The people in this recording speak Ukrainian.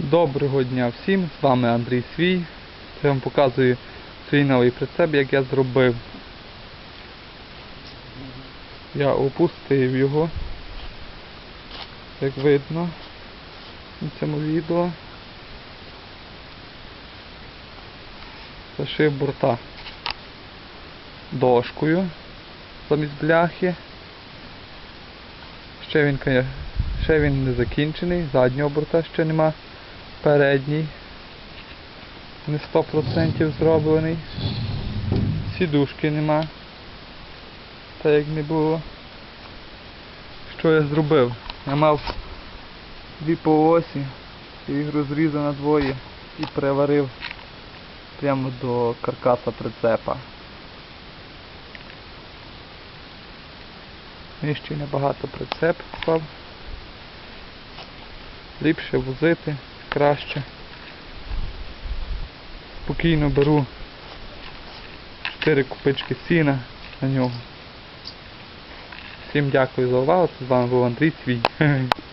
Доброго дня всім, з вами Андрій Свій. Я вам показую свій новий прицеп, як я зробив. Я опустив його, як видно на цьому відео. Зашив борта дошкою замість бляхи. Ще він, ще він не закінчений, заднього борта ще нема. Передній не 100% зроблений. Сідушки нема. Та як не було. Що я зробив? Я мав дві полосі, я їх розрізав на двоє і приварив прямо до каркаса прицепа. Нижчий набагато прицеп став. Ліпше возити, краще. Спокійно беру 4 купички сіна на нього. Всім дякую за увагу. З вами був Андрій Свій.